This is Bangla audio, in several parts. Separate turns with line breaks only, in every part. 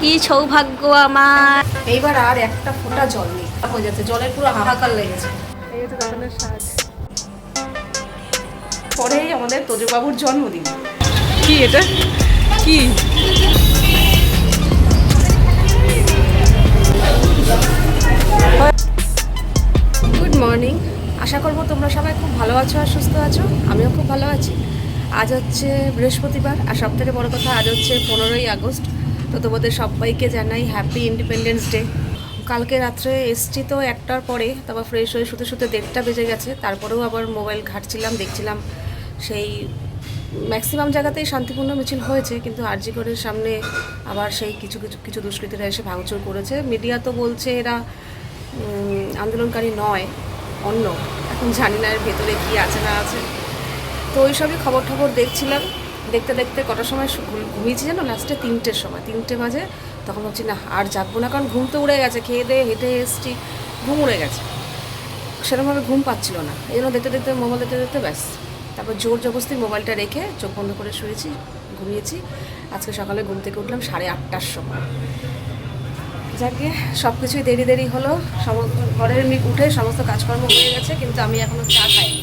কি সৌভাগ্য আমার।
এইবার আর একটা ফোঁটা জল নেই। হয়ে যাচ্ছে জলের পুরো হাহাকার লেগেছে পরেই আমাদের তোজবাবুর জন্মদিন। কি এটা? কি? গুড মর্নিং আশা করব তোমরা সবাই খুব ভালো আছো আর সুস্থ আছো। আমিও খুব ভালো আছি। আজ হচ্ছে বৃহস্পতিবার আর সব থেকে বড় কথা আজ হচ্ছে পনেরোই আগস্ট। তো তোমাদের সবাইকে জানাই হ্যাপি ইন্ডিপেন্ডেন্স ডে কালকে রাত্রে এসছি তো একটার পরে, তারপর ফ্রেশ হয়ে শুতে শুতে দেড়টা বেজে গেছে। তারপরেও আবার মোবাইল ঘাটছিলাম, দেখছিলাম সেই ম্যাক্সিমাম জায়গাতেই শান্তিপূর্ণ মিছিল হয়েছে, কিন্তু আরজিগড়ের সামনে আবার সেই কিছু কিছু কিছু দুষ্কৃতীরা এসে ভাঙচুর করেছে। মিডিয়া তো বলছে এরা আন্দোলনকারী নয়, অন্য। এখন জানি না এর ভেতরে কী আছে না আছে। তো ওই সবই খবর টবর দেখছিলাম। দেখতে দেখতে কটার সময় ঘুমিয়েছি জানো? লাস্টে তিনটের সময়। তিনটে বাজে, তখন হচ্ছে না, আর জাগবো না। কারণ ঘুম তো উড়ে গেছে। খেয়ে দিয়ে হেঁটে এসছি, ঘুম উড়ে গেছে। সেরকমভাবে ঘুম পাচ্ছিল না। এই জন্য দেখতে দেখতে, মোবাইল দেখতে দেখতে ব্যাস। তারপর জোর জবস্তি মোবাইলটা রেখে চোখ বন্ধ করে শুয়েছি, ঘুমিয়েছি। আজকে সকালে ঘুম থেকে উঠলাম সাড়ে আটটার সময়। যাকে সব কিছুই দেরি দেরি হলো, সমস্ত ঘরের উঠে সমস্ত কাজকর্ম হয়ে গেছে, কিন্তু আমি এখনও চা খাইনি।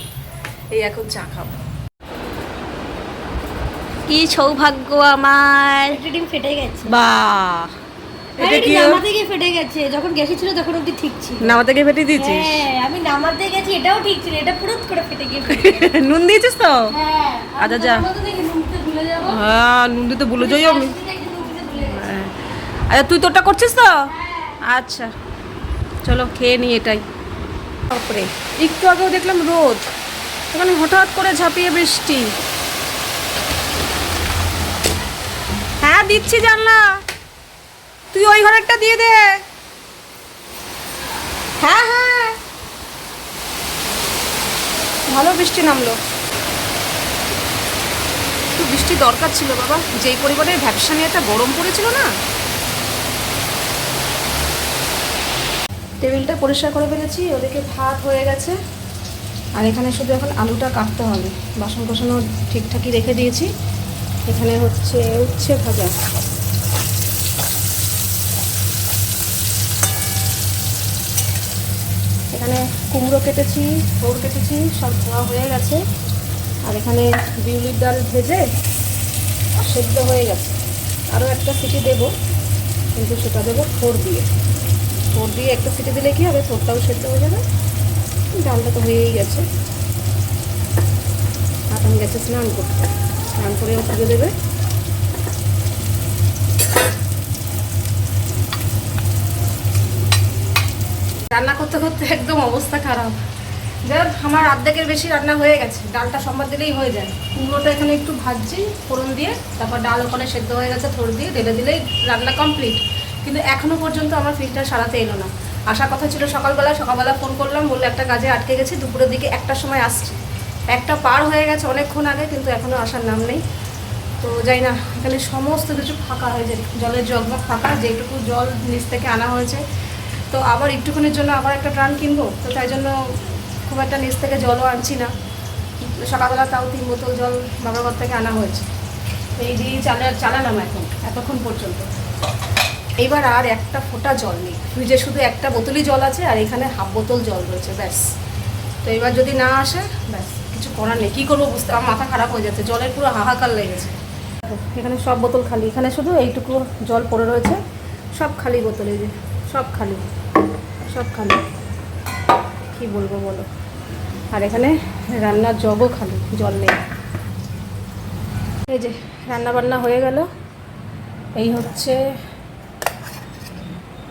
এই এখন চা খাব।
কি সৌভাগ্য আমার।
ডিম ফেটে গেছে।
বাহ। এটা কি
ফেটে গেছে। যখন গ্যাসে ছিল তখন অব্দি ঠিক ছিল।
নামা থেকে ফেটে দিয়েছিস?
হ্যাঁ আমি নামাতে গেছি এটাও ঠিক ছিল এটা পুরো করে ফেটে গিয়ে
নুন দিয়েছিস তো?
হ্যাঁ
আচ্ছা, যা।
ভুলে যাব।
হ্যাঁ নুন দিতে ভুলে যাই আমি। হ্যাঁ। আচ্ছা তুই তোরটা করছিস তো? আচ্ছা। চলো খেয়ে নি এটাই। তারপরে একটু আগেও দেখলাম রোদ। ওখানে হঠাৎ করে ঝাঁপিয়ে বৃষ্টি। হ্যাঁ দিচ্ছি জানলা তুই ওই ঘরেরটা দিয়ে দে। হ্যাঁ হ্যাঁ। ভালো বৃষ্টি নামলো। একটু বৃষ্টি দরকার ছিল বাবা। যেই পরিমাণে ব্যবসা নিয়ে একটা গরম পড়েছিল না। টেবিলটা পরিষ্কার করে ফেলেছি ওদেরকে ভাত হয়ে গেছে। আর এখানে শুধু এখন আলুটা কাটতে হবে। বাসন কোসনও ঠিকঠাকই রেখে দিয়েছি। এখানে হচ্ছে উচ্ছে ভাজা। এখানে কুমড়ো কেটেছি ওর কেটেছি, সব ধোয়া হয়ে গেছে। আর এখানে বিউলির ডাল ভেজে সেদ্ধ হয়ে গেছে। আরও একটা সিটি দেব, কিন্তু সেটা দেবো থোর দিয়ে। থোর দিয়ে একটা সিটি দিলে কি হবে? ফোরটাও সেদ্ধ হয়ে যাবে। ডালটা তো হয়েই গেছে। আর আমি গেছে স্নান করতে। স্নান করে ও পুজো দেবে। রান্না করতে করতে একদম অবস্থা খারাপ। যাই হোক, আমার অর্ধেকের বেশি রান্না হয়ে গেছে। ডালটা সোমবার দিলেই হয়ে যায়। কুমড়োটা এখানে একটু ভাজছি ফোড়ন দিয়ে তারপর ডাল ওখানে সেদ্ধ হয়ে গেছে থোড় দিয়ে ঢেলে দিলেই রান্না কমপ্লিট কিন্তু এখনও পর্যন্ত আমার ফিল্টার সারাতে এলো না। আসার কথা ছিল সকালবেলা সকালবেলা ফোন করলাম বলল একটা কাজে আটকে গেছি দুপুরের দিকে একটার সময় আসছি। একটা পার হয়ে গেছে অনেকক্ষণ আগে, কিন্তু এখনও আসার নাম নেই। তো যাই না, এখানে সমস্ত কিছু ফাঁকা হয়ে যায়। জলের জগমগ ফাঁকা, যেটুকু জল নিচ থেকে আনা হয়েছে। তো আবার একটুখানির জন্য আবার একটা ট্রান কিনবো। তো তাই জন্য খুব একটা নিচ থেকে জলও আনছি না। সকালবেলা তাও তিন বোতল জল বাবার ঘর থেকে আনা হয়েছে। তো এই দিয়েই চালা, চালালাম এখন, এতক্ষণ পর্যন্ত। এইবার আর একটা ফোঁটা জল নেই। ফ্রিজে শুধু একটা বোতলই জল আছে, আর এখানে হাফ বোতল জল রয়েছে, ব্যাস। তো এবার যদি না আসে, ব্যাস। করার নেই। কী করব বুঝতে আমার মাথা খারাপ হয়ে যাচ্ছে, জলের পুরো হাহাকার লেগেছে। এখানে সব বোতল খালি। এখানে শুধু এইটুকু জল পড়ে রয়েছে। সব খালি বোতল এই যে, সব খালি। সব খালি। কি বলব বলো? আর এখানে রান্নার জগও খালি, জল নেই। এই যে রান্না বান্না হয়ে গেল। এই হচ্ছে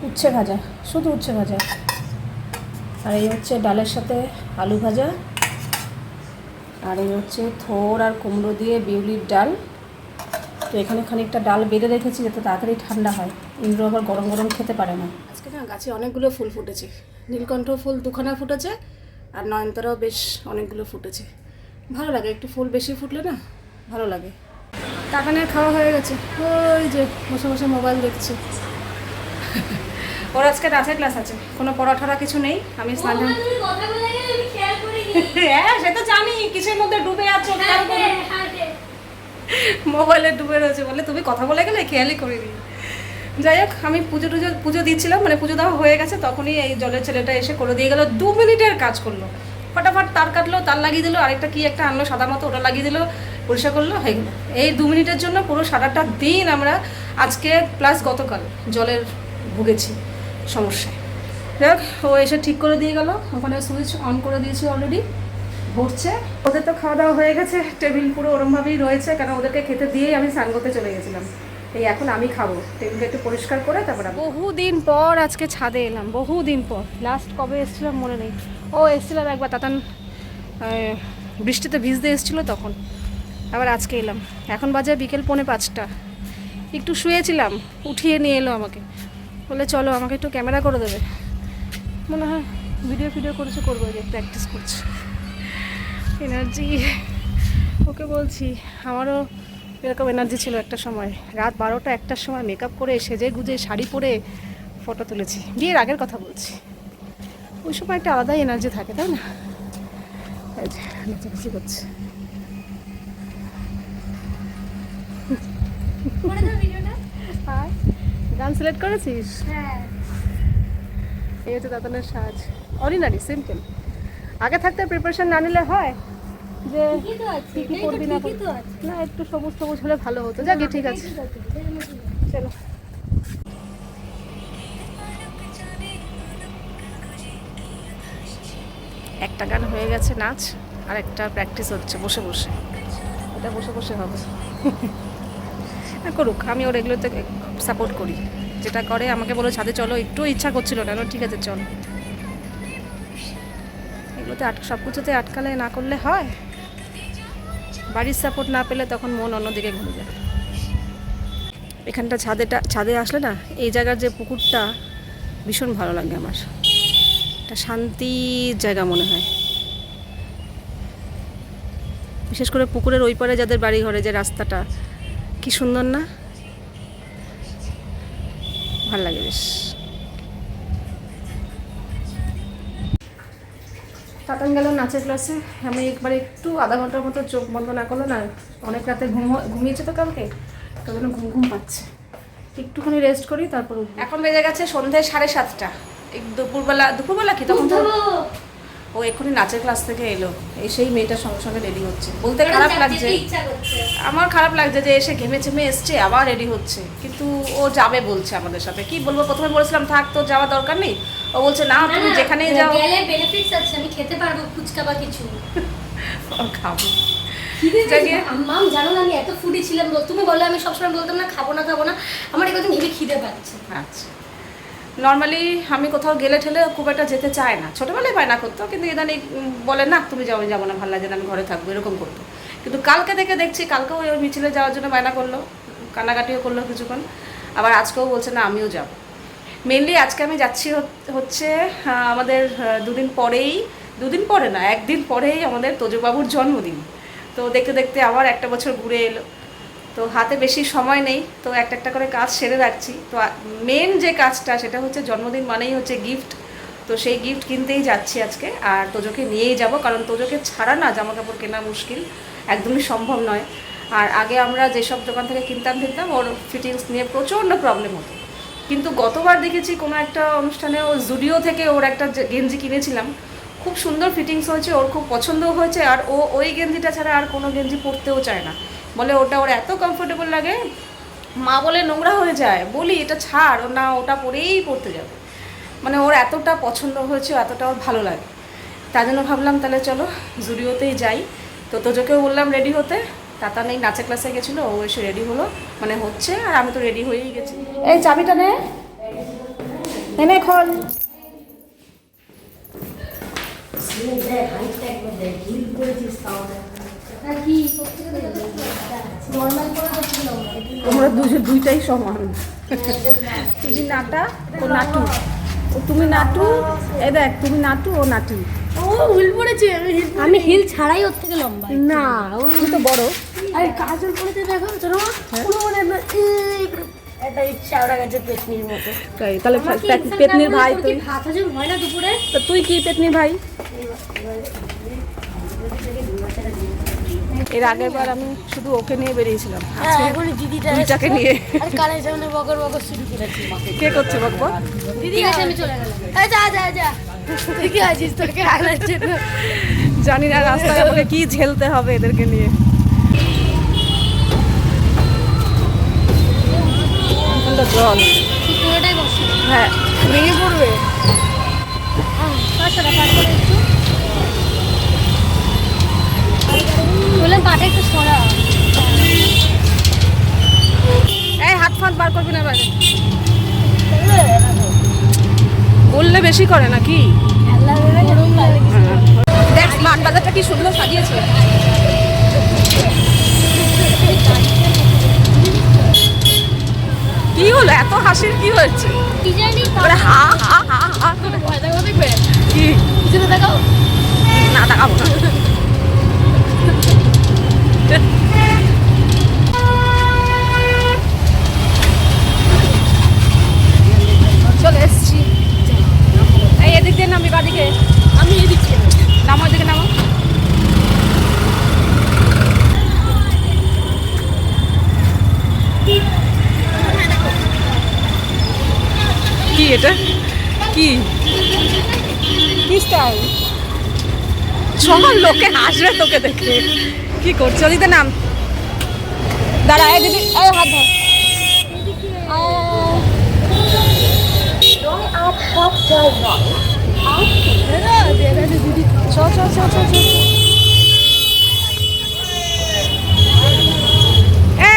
উচ্ছে ভাজা, শুধু উচ্ছে ভাজা। আর এই হচ্ছে ডালের সাথে আলু ভাজা। আর এই হচ্ছে থোর আর কুমড়ো দিয়ে বিউলির ডাল। তো এখানে খানিকটা ডাল বেঁধে রেখেছি যাতে তাড়াতাড়ি ঠান্ডা হয়। ইন্দ্র আবার গরম গরম খেতে পারে না। আজকে না গাছে অনেকগুলো ফুল ফুটেছে। নীলকণ্ঠ ফুল দুখানা ফুটেছে আর নয়নতারাও বেশ অনেকগুলো ফুটেছে। ভালো লাগে একটু ফুল বেশি ফুটলে না ভালো লাগে। কাকানের খাওয়া হয়ে গেছে। ওই যে বসে বসে মোবাইল দেখছে। ওর আজকে নাচের ক্লাস আছে। কোনো পড়াঠরা কিছু নেই। আমি স্নান হ্যাঁ সে তো জানি কিসের মধ্যে ডুবে আছো মোবাইলে ডুবে রয়েছে বলে তুমি কথা বলে গেলে খেয়ালই করিনি। যাই হোক আমি পুজো টুজো পুজো দিচ্ছিলাম মানে পুজো দেওয়া হয়ে গেছে তখনই এই জলের ছেলেটা এসে করে দিয়ে গেল দু মিনিটের কাজ করল। ফটাফট তার কাটলো তার লাগিয়ে দিল আরেকটা কি একটা আনলো সাদা মতো ওটা লাগিয়ে দিল পরিষ্কার করল হয়ে গেলো। এই দু মিনিটের জন্য পুরো সারাটা দিন আমরা আজকে প্লাস গতকাল জলের ভুগেছি সমস্যায়। দেখ, ও এসে ঠিক করে দিয়ে গেল। ওখানে সুইচ অন করে দিয়েছি অলরেডি ভরছে ওদের তো খাওয়া দাওয়া হয়ে গেছে। টেবিল পুরো ওরমভাবেই রয়েছে কারণ ওদেরকে খেতে দিয়েই আমি স্নান করতে চলে গেছিলাম। এই এখন আমি খাব। টেবিলটা একটু পরিষ্কার করে তারপর বহুদিন পর আজকে ছাদে এলাম, বহুদিন পর। লাস্ট কবে এসেছিলাম মনে নেই। ও এসেছিলাম একবার তাতান বৃষ্টিতে ভিজতে এসেছিল তখন। আবার আজকে এলাম। এখন বাজে বিকেল পৌনে পাঁচটা। একটু শুয়েছিলাম, উঠিয়ে নিয়ে এলো আমাকে। বলে, চলো, আমাকে একটু ক্যামেরা করে দেবে। মনে হয় ভিডিও ফিডিও করেছে করব যে প্র্যাকটিস করছে। এনার্জি ওকে বলছি আমারও এরকম এনার্জি ছিল একটা সময়। রাত বারোটা একটার সময় মেকআপ করে সেজে গুজে শাড়ি পরে ফটো তুলেছি। বিয়ের আগের কথা বলছি। ওই সময় একটা আলাদাই এনার্জি থাকে তাই না? নাচানাচি করছে। গান সিলেক্ট করেছিস?
হ্যাঁ।
এই হচ্ছে দাদানের সাজ। অর্ডিনারি সিম্পল আগে থাকতে প্রিপারেশন না নিলে হয়? যে কি কি করবি না না একটু সবুজ সবুজ হলে ভালো হতো। যাকে ঠিক আছে। চলো। একটা গান হয়ে গেছে নাচ আর একটা প্র্যাকটিস হচ্ছে বসে বসে। এটা বসে বসে হবে। করুক আমি ওর এগুলোতে সাপোর্ট করি। যেটা করে, আমাকে বলো ছাদে চলো। একটু ইচ্ছা করছিল না ঠিক আছে, চল। এগুলোতে আট সব কিছুতে আটকালে না করলে হয়। বাড়ির সাপোর্ট না পেলে তখন মন অন্যদিকে ঘুরে যায়। এখানটা ছাদেটা, ছাদে আসলে না, এই জায়গার যে পুকুরটা ভীষণ ভালো লাগে আমার। একটা শান্তির জায়গা মনে হয়। বিশেষ করে পুকুরের ওই পারে যাদের বাড়ি ঘরে যে রাস্তাটা, কি সুন্দর না? ভালো লাগে বেশ। তাতান গেল নাচের ক্লাসে আমি একবার একটু আধা ঘণ্টার মতো চোখ বন্ধ না করল না অনেক রাতে ঘুম ঘুমিয়েছে তো কালকে তো জন্য ঘুম ঘুম পাচ্ছে। একটুখানি রেস্ট করি তারপর এখন বেজে গেছে সন্ধ্যে সাড়ে সাতটা। এই দুপুরবেলা দুপুরবেলা কি? তখন ও এক্ষুনি নাচের ক্লাস থেকে এলো। এই সেই মেয়েটার সঙ্গে সঙ্গে রেডি হচ্ছে। বলতে খারাপ লাগছে। আমার খারাপ লাগছে যে এসে ঘেমে চেমে এসছে আবার রেডি হচ্ছে। কিন্তু ও যাবে বলছে আমাদের সাথে। কি বলব? প্রথমে বলেছিলাম থাক তো যাওয়ার দরকার নেই। ও বলছে না তুমি
না,
যেখানেই যাও।
গেলে বেনিফিটস আছে আমি খেতে পারব ফুচকা বা কিছু।
ও খাব।
মাম জানো না আমি এত ফুডি ছিলাম। বল- তুমি বললে আমি সবসময় বলতাম না খাব না খাব না। আমার এখন হেভি খিদে পাচ্ছে।
আচ্ছা। নর্মালি আমি কোথাও গেলে ঠেলে খুব একটা যেতে চায় না। ছোটোবেলায় বায়না করতো, কিন্তু ইদানিং বলে, না, তুমি যাও যাব না, ভালো লাগে না, আমি ঘরে থাকব, এরকম করতো। কিন্তু কালকে থেকে দেখছি কালকেও ওই মিছিলে যাওয়ার জন্য বায়না করল, কান্নাকাটিও করল কিছুক্ষণ। আবার আজকেও বলছে, না, আমিও যাব। মেনলি আজকে আমি যাচ্ছি হচ্ছে আমাদের দুদিন পরেই, দুদিন পরে না, একদিন পরেই আমাদের তোজবাবুর জন্মদিন। তো দেখতে দেখতে আবার একটা বছর ঘুরে এলো। তো হাতে বেশি সময় নেই, তো একটা একটা করে কাজ সেরে রাখছি। তো মেন যে কাজটা সেটা হচ্ছে জন্মদিন মানেই হচ্ছে গিফট তো সেই গিফট কিনতেই যাচ্ছি আজকে, আর তোজোকে নিয়েই যাব, কারণ তোজোকে ছাড়া না জামা কাপড় কেনা মুশকিল, একদমই সম্ভব নয়। আর আগে আমরা যেসব দোকান থেকে কিনতাম কিনতাম ওর ফিটিংস নিয়ে প্রচণ্ড প্রবলেম হতো। কিন্তু গতবার দেখেছি কোনো একটা অনুষ্ঠানে ও জুডিও থেকে ওর একটা গেঞ্জি কিনেছিলাম, খুব সুন্দর ফিটিংস হয়েছে, ওর খুব পছন্দও হয়েছে, আর ও ওই গেঞ্জিটা ছাড়া আর কোনো গেঞ্জি পরতেও চায় না। বলে ওটা ওর এত কমফোর্টেবল লাগে। মা বলে নোংরা হয়ে যায়। বলি এটা ছাড় ও না ওটা পরেই পড়তে যাবে। মানে ওর এতটা পছন্দ হয়েছে এতটা ওর ভালো লাগে। তার জন্য ভাবলাম তাহলে চলো জুডিওতেই যাই। তো তোজোকেও বললাম রেডি হতে। তাতা নেই নাচের ক্লাসে গেছিল ও এসে রেডি হলো। মানে হচ্ছে আর আমি তো রেডি হয়েই গেছি। এই চাবিটা নে। এনে খোল।
কি
তোমরা দুজন দুইটাই সমান। তুমি নাটা ও নাটু। ও তুমি নাটু এ দেখ তুমি নাটু ও নাটু।
ও হিল পড়েছে আমি হিল আমি হিল ছাড়াই ওর থেকে লম্বা।
না তুই তো বড়।
আরে কাজল পড়েছে দেখো শোনো। পুরো মনে মতো।
তাই, তাহলে পেতনির ভাই তুই।
কি ভাত হয় না দুপুরে?
তো তুই কি পেতনির ভাই? এর আগের বার আমি শুধু ওকে নিয়ে বেরিয়েছিলাম।
হ্যাঁ এখন দিদিটা
দুইটাকে
এসছে।
নিয়ে। কে করছে বকবক?
দিদি আমি চলে গেলাম।
জানি না রাস্তায় আমাকে কি ঝেলতে হবে এদেরকে নিয়ে। জল। হ্যাঁ ভেঙে পড়বে।
পাঁচশো টাকা বললাম পাটা একটু সরা।
এই হাত ফাত বার করবি না বাইরে বললে বেশি করে নাকি? দেখ স্মার্ট বাজারটা কি সুন্দর সাজিয়েছে। কি হলো? এত হাসির কি হয়েছে? মানে হা হা হা হা কি? না তাকাবো না। চলে এসছি। এই এদিক দিয়ে নামি বাদিকে।
আমি এদিক এদিকে
নামো। এদিকে নামো। কি এটা? কি? কি স্টাইল সব লোকে হাসবে তোকে দেখে। কি করছ? দিতে নাম। দাঁড়া এই দিদি এই হাত ধর।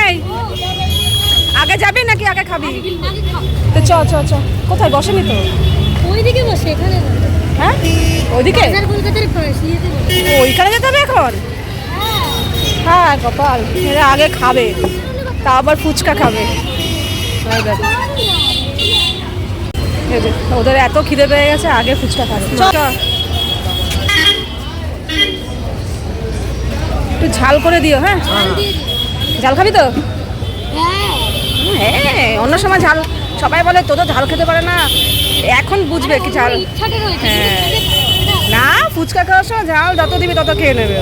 এই আগে যাবি নাকি আগে খাবি? তো চ চ চ কোথায়? বসেনি তো?
ওইদিকে বসে এখানে।
হ্যাঁ? ওইদিকে? ওইখানে যেতে হবে এখন? হ্যাঁ কপাল এরা আগে খাবে তা আবার ফুচকা খাবে। ওদের এত খিদে পেয়ে গেছে, আগে ফুচকা খাবে। একটু ঝাল করে দিও হ্যাঁ? ঝাল খাবি তো?
হ্যাঁ
হ্যাঁ অন্য সময় ঝাল, সবাই বলে তো তো ঝাল খেতে পারে না। এখন বুঝবে কি ঝাল। হ্যাঁ। না, ফুচকা খাওয়ার সময় ঝাল যত দিবি তত খেয়ে নেবে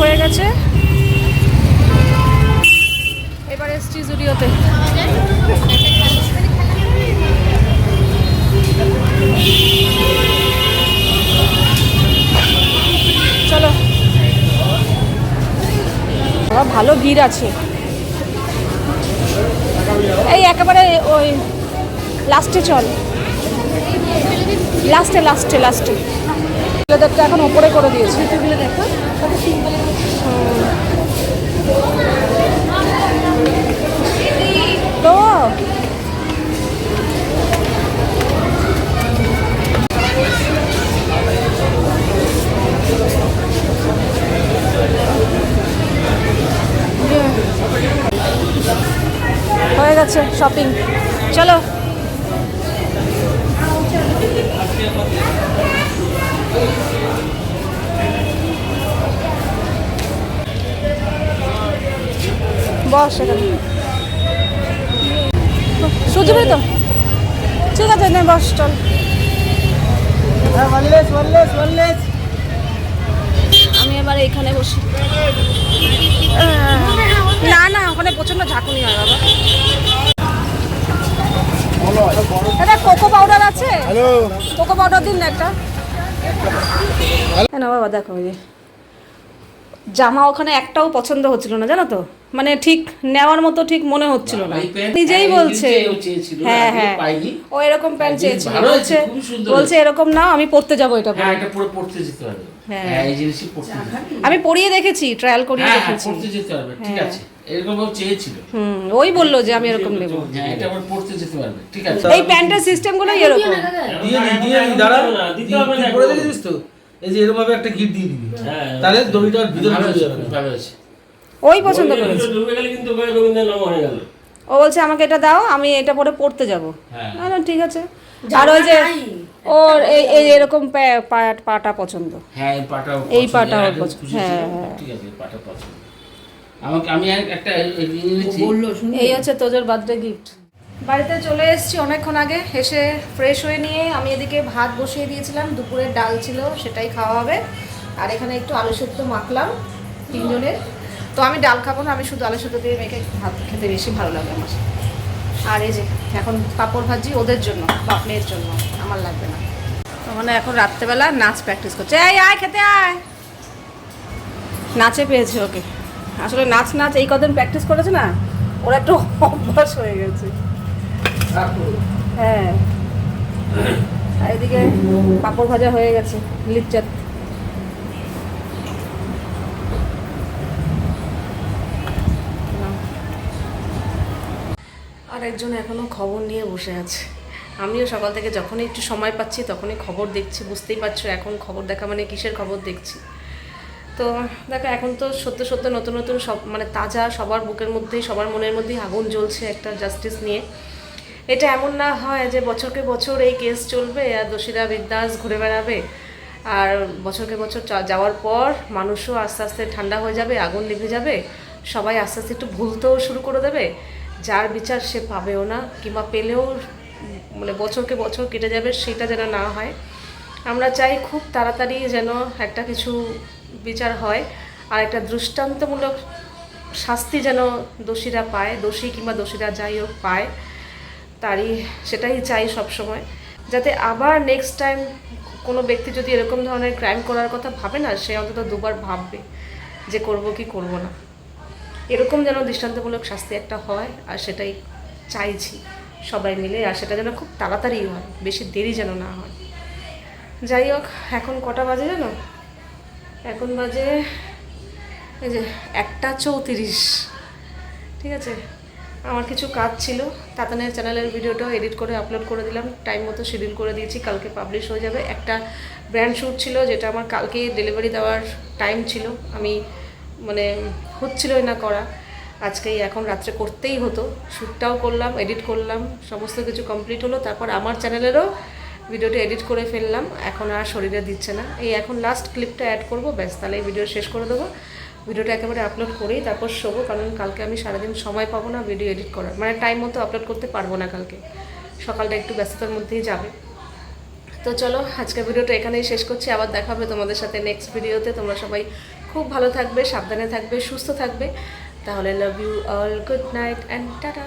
হয়ে গেছে। এবার এসছি জুডিওতে। চলো। ভালো ভিড় আছে। এই একেবারে ওই লাস্টে চল। লাস্টে লাস্টে লাস্টে। ছেলেদেরটা এখন ওপরে করে দিয়েছে। দেখো তো হয়ে গেছে শপিং চলো। বস এখানে। সুজিবি তো? ঠিক আছে নে বস চল। আমি এবার এখানে বসি। না না ওখানে প্রচণ্ড ঝাঁকুনি হয় বাবা। দাদা কোকো পাউডার আছে? কোকো পাউডার দিন না একটা। হ্যাঁ না বাবা দেখো জামা ওখানে একটাও পছন্দ হচ্ছিল না জানো তো? মানে ঠিক নেওয়ার মতো ঠিক মনে হচ্ছিল না। নিজেই বলছে। হ্যাঁ হ্যাঁ। ও এরকম প্যান্ট চেয়েছিল। বলছে বলছে এরকম নাও আমি পড়তে যাব এটা
হ্যাঁ এটা পুরো পড়তে যেতে পারবে
হ্যাঁ।
হ্যাঁ এই জিনিসই পড়তে
আমি পরিয়ে দেখেছি ট্রায়াল করিয়ে
হ্যাঁ হ্যাঁ
দেখেছি।
পড়তে যেতে পারবে ঠিক
হ্যাঁ।
আছে। এরকম ও চেয়েছিল।
হুম ওই বলল যে আমি এরকম নেব।
হ্যাঁ এটা আবার পড়তে যেতে পারবে ঠিক আছে।
এই প্যান্টের সিস্টেমগুলো এরকম।
দিয়ে দি দিয়ে দি দাঁড়া তুই করে দেখেছিস তো? এই যে এরকম ভাবে একটা গিট দিয়ে দিবি। তাহলে দড়িটা ভিতরে
ভালো
ঢুকে
হয়েছে,
যাবে
ভালো হয়েছে।
ওই পছন্দ করেছে।
ঢুকে গেলে কিন্তু ওখানে রবীন্দ্র নাম হয়ে গেল।
ও বলছে আমাকে এটা দাও আমি এটা পরে পড়তে যাব।
হ্যাঁ।
না না ঠিক আছে। আর ওই যে ওর এই এই এরকম পাটা পছন্দ।
হ্যাঁ এই পাটা
এই পাটা ওর পছন্দ। হ্যাঁ, হ্যাঁ।
ঠিক আছে পাটা পছন্দ। আমাকে আমি একটা এনেছি
এই হচ্ছে তোজোর বার্থডে গিফট। বাড়িতে চলে এসেছি অনেকক্ষণ আগে। এসে ফ্রেশ হয়ে নিয়ে আমি এদিকে ভাত বসিয়ে দিয়েছিলাম দুপুরের ডাল ছিল, সেটাই খাওয়া হবে। আর এখানে একটু আলু সেদ্ধ মাখলাম তিনজনের। তো আমি ডাল খাব না, আমি শুধু আলু সেদ্ধ দিয়ে মেখে ভাত খেতে বেশি ভালো লাগে আমার। আর এই যে, এখন পাঁপড় ভাজি ওদের জন্য বাপনের জন্য, আমার লাগবে না। তো মানে এখন রাত্রেবেলা নাচ প্র্যাকটিস করছে। এই, আয় খেতে আয়। নাচে পেয়েছে ওকে। আসলে নাচ নাচ এই কদিন প্র্যাকটিস করেছে না, ওরা একটু অভ্যাস হয়ে গেছে। হ্যাঁ। আর এদিকে পাঁপড় ভাজা হয়ে গেছে লিপচাত আর একজন এখনও খবর নিয়ে বসে আছে। আমিও সকাল থেকে যখনই একটু সময় পাচ্ছি, তখনই খবর দেখছি, বুঝতেই পারছ এখন খবর দেখা মানে কিসের খবর দেখছি। তো দেখো, এখন তো সত্য সত্য, নতুন নতুন সব মানে তাজা সবার বুকের মধ্যেই, সবার মনের মধ্যেই আগুন জ্বলছে একটা জাস্টিস নিয়ে। এটা এমন না হয় যে বছরকে বছর এই কেস চলবে আর দোষীরা বিদ্যাস ঘুরে বেড়াবে। আর বছরকে বছর যাওয়ার পর মানুষও আস্তে আস্তে ঠান্ডা হয়ে যাবে, আগুন নিভে যাবে। সবাই আস্তে আস্তে একটু ভুলতেও শুরু করে দেবে। যার বিচার সে পাবেও না কিংবা পেলেও মানে বছরকে বছর কেটে যাবে সেটা যেন না হয়। আমরা চাই খুব তাড়াতাড়ি যেন একটা কিছু বিচার হয় আর একটা দৃষ্টান্তমূলক শাস্তি যেন দোষীরা পায়, দোষী কিংবা দোষীরা যাই হোক পায়। তারই, সেটাই চাই সব সময় যাতে আবার নেক্সট টাইম কোনো ব্যক্তি যদি এরকম ধরনের ক্রাইম করার কথা ভাবে না, সে অন্তত দুবার ভাববে যে করব কি করব না। এরকম যেন দৃষ্টান্তমূলক শাস্তি একটা হয়, আর সেটাই চাইছি সবাই মিলে, আর সেটা যেন খুব তাড়াতাড়ি হয়, বেশি দেরি যেন না হয়। যাই হোক, এখন কটা বাজে জানো? এখন বাজে এই যে একটা চৌত্রিশ। ঠিক আছে? আমার কিছু কাজ ছিল, তাতানের চ্যানেলের ভিডিওটাও এডিট করে আপলোড করে দিলাম। টাইম মতো শিডিউল করে দিয়েছি, কালকে পাবলিশ হয়ে যাবে। একটা ব্র্যান্ড শ্যুট ছিল, যেটা আমার কালকে ডেলিভারি দেওয়ার টাইম ছিল। আমি মানে হচ্ছিলই না করা। আজকেই এখন রাত্রে করতেই হতো। শ্যুটটাও করলাম এডিট করলাম, সমস্ত কিছু কমপ্লিট হলো। তারপর আমার চ্যানেলেরও ভিডিওটা এডিট করে ফেললাম। এখন আর শরীরে দিচ্ছে না। এই এখন লাস্ট ক্লিপটা অ্যাড করব, ব্যাস, তাহলে এই ভিডিও শেষ করে দেবো। ভিডিওটা একেবারে আপলোড করেই তারপর শোবো, কারণ কালকে আমি সারাদিন সময় পাবো না ভিডিও এডিট করার। মানে টাইম মতো আপলোড করতে পারব না কালকে। সকালটা একটু ব্যস্ততার মধ্যেই যাবে। তো চলো, আজকের ভিডিওটা এখানেই শেষ করছি। আবার দেখা হবে তোমাদের সাথে নেক্সট ভিডিওতে তোমরা সবাই খুব ভালো থাকবে, সাবধানে থাকবে, সুস্থ থাকবে। তাহলে love you all good night and tata